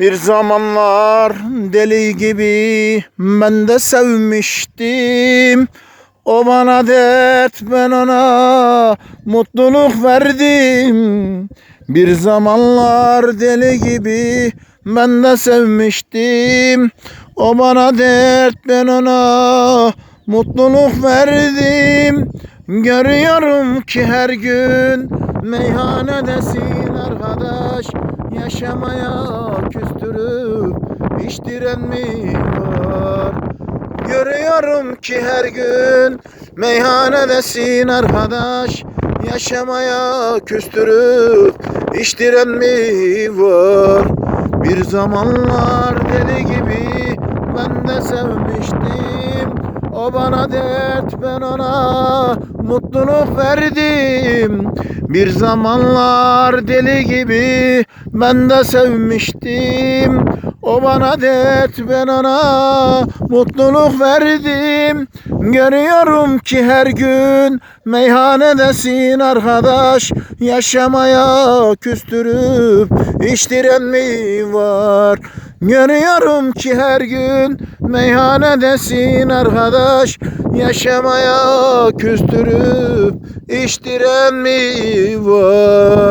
Bir zamanlar deli gibi ben de sevmiştim. O bana dert ben ona mutluluk verdim. Bir zamanlar deli gibi ben de sevmiştim. O bana dert ben ona mutluluk verdim. Görüyorum ki her gün meyhanedesin arkadaş. Yaşamaya küstürüp içtiren mi var? Görüyorum ki her gün meyhanedesin arkadaş. Yaşamaya küstürüp içtiren mi var? Bir zamanlar deli gibi ben de sevmiştim. O bana dert ben ona mutluluk verdim. Bir zamanlar deli gibi ben de sevmiştim. O bana dert ben ona mutluluk verdim. Görüyorum ki her gün meyhanedesin arkadaş. Yaşamaya küstürüp içtiren mi var? Görüyorum ki her gün meyhanedesin arkadaş. Yaşamaya küstürüp içtiren mi var?